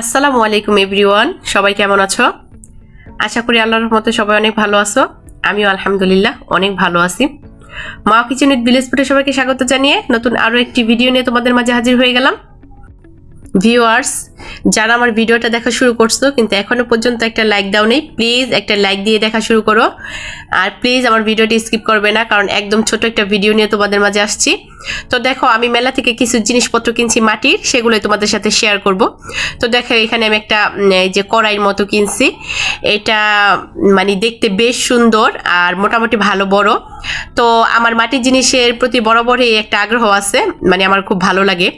আসসালামু আলাইকুম, এভরিওয়ান। সবাই কেমন আছো? আশা করি আল্লাহর মতো সবাই অনেক ভালো আছো। আমিও আলহামদুলিল্লাহ অনেক ভালো আছি। মা কিচেন উইথ ভিলেজ ফুটে সবাইকে স্বাগত জানিয়ে নতুন আরও একটি ভিডিও নিয়ে তোমাদের মাঝে হাজির হয়ে গেলাম। ভিউয়ার্স যারা আমার ভিডিওটা দেখা শুরু করছ, কিন্তু এখনও পর্যন্ত একটা লাইক দাও নেই প্লিজ একটা লাইক দিয়ে দেখা শুরু করো। আর প্লিজ আমার ভিডিওটি স্কিপ করবে না, কারণ একদম ছোট একটা ভিডিও নিয়ে তোমাদের মাঝে আসছি। তো দেখো, আমি মেলা থেকে কিছু জিনিসপত্র কিনছি মাটির, সেগুলোই তোমাদের সাথে শেয়ার করব। তো দেখো, এখানে আমি একটা এই যে কড়াইয়ের মতো কিনছি। এটা মানে দেখতে বেশ সুন্দর আর মোটামুটি ভালো বড়। তো আমার মাটির জিনিসের প্রতি বরাবরই একটা আগ্রহ আছে মানে আমার খুব ভালো লাগে।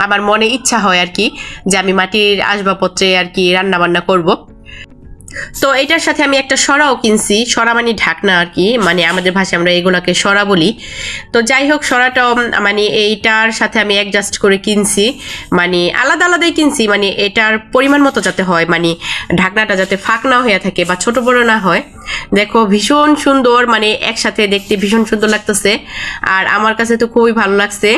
আমার মনে ইচ্ছা হয় আর কি যে আমি মাটির আসবাবপত্রে আর কি রান্না বান্না করব। তো এটার সাথে আমি একটা সরাও কিনছি, সরা মানে ঢাকনা আর কি মানে আমাদের ভাষায় আমরা এগুলাকে সরা বলি। তো যাই হোক সরাটাও মানে এইটার সাথে আমি অ্যাডজাস্ট করে কিনছি মানে আলাদা আলাদাই কিনছি মানে এটার পরিমাণ মতো যাতে হয় মানে ঢাকনাটা যাতে ফাঁক না হয়ে থাকে বা ছোট বড় না হয়। দেখো, ভীষণ সুন্দর মানে একসাথে দেখতে ভীষণ সুন্দর লাগতেছে, আর আমার কাছে তো খুবই ভালো লাগছে।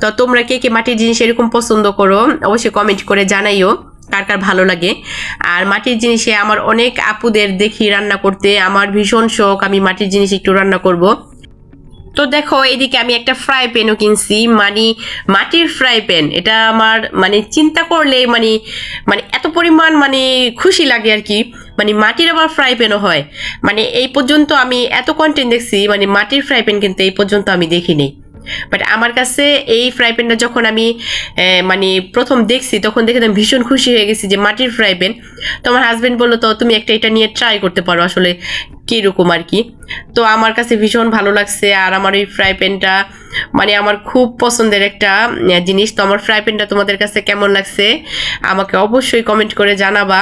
তো তোমরা কে কে মাটির জিনিস এরকম পছন্দ করো, অবশ্যই কমেন্ট করে জানাইও। কার কার ভালো লাগে। আর মাটির জিনিসে আমার অনেক আপুদের দেখি রান্না করতে। আমার ভীষণ শখ, আমি মাটির জিনিস একটু রান্না করব। তো দেখো, এদিকে আমি একটা ফ্রাই প্যানও কিনছি। মানে মাটির ফ্রাই প্যান এটা আমার মানে চিন্তা করলে মানে মানে এত পরিমাণ মানে খুশি লাগে আর কি। মানে মাটির আবার ফ্রাই প্যানও হয়। মানে এই পর্যন্ত আমি এত কন্টেন্ট দেখছি মানে মাটির ফ্রাই প্যান কিন্তু এই পর্যন্ত আমি দেখিনি। বাট আমার কাছে এই ফ্রাই প্যানটা যখন আমি মানে প্রথম দেখছি, তখন দেখে আমি ভীষণ খুশি হয়ে গেছি যে মাটির ফ্রাই প্যান তো আমার হাজব্যান্ড বলল, তো তুমি একটা এটা নিয়ে ট্রাই করতে পারো আসলে কীরকম আর কি? তো আমার কাছে ভীষণ ভালো লাগছে আর আমার এই ফ্রাই প্যানটা মানে আমার খুব পছন্দের একটা জিনিস। তো আমার ফ্রাই প্যানটা তোমাদের কাছে কেমন লাগছে? আমাকে অবশ্যই কমেন্ট করে জানাবা।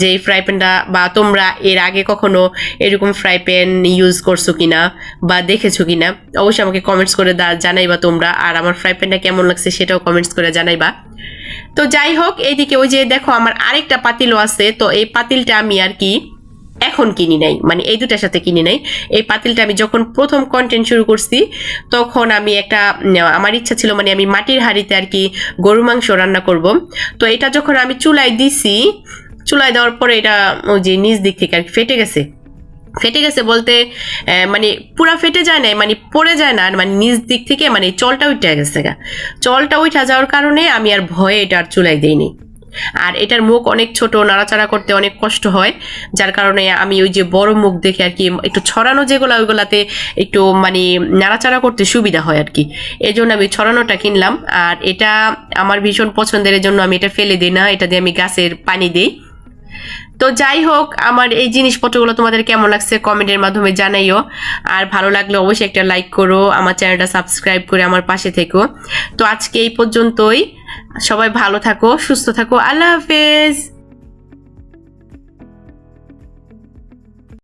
যে ফ্রাই প্যানটা বা তোমরা এর আগে কখনো এরকম ফ্রাই প্যান ইউজ করছ কিনা বা দেখেছ কিনা, অবশ্যই আমাকে কমেন্টস করে জানাইবা তোমরা আর আমার ফ্রাই প্যানটা কেমন লাগছে সেটাও কমেন্টস করে জানাইবা। তো যাই হোক, এইদিকে ওই যে দেখো আমার আরেকটা পাতিলও আছে, তো এই পাতিলটা আমি আর কি এখন কিনি নাই মানে এই দুটার সাথে কিনি নাই। এই পাতিলটা আমি যখন প্রথম কন্টেন্ট শুরু করছি, তখন আমি একটা আমার ইচ্ছা ছিল মানে আমি মাটির হাঁড়িতে আর কি গরু মাংস রান্না করব। তো এটা যখন আমি চুলায় দিছি চুলায় দেওয়ার পরে এটা ওই যে নিচ দিক থেকে আর কি ফেটে গেছে। ফেটে গেছে বলতে মানে পুরা ফেটে যায় না মানে পড়ে যায় না মানে নিজ দিক থেকে মানে চলটা উঠে গেছে গা। চলটা উঠা যাওয়ার কারণে আমি আর ভয়ে এটা আর চুলাই দিইনি। আর এটার মুখ অনেক ছোট, নাড়াচাড়া করতে অনেক কষ্ট হয়, যার কারণে আমি ওই যে বড় মুখ দেখে আর কি একটু ছড়ানো যেগুলো ওইগুলাতে একটু মানে নাড়াচাড়া করতে সুবিধা হয় আর কি। এই জন্য আমি ছড়ানোটা কিনলাম, আর এটা আমার ভীষণ পছন্দের জন্য আমি এটা ফেলে দিই না, এটা দিয়ে আমি গাছের পানি দিই। তো যাই হোক, আমার এই জিনিসপত্রগুলো তোমাদের কেমন লাগছে কমেন্টের মাধ্যমে জানাইও। আর ভালো লাগলে অবশ্যই একটা লাইক করো, আমার চ্যানেলটা সাবস্ক্রাইব করে আমার পাশে থেকো। তো আজকে এই পর্যন্তই। সবাই ভালো থাকো, সুস্থ থাকো। আল্লাহ হাফেজ।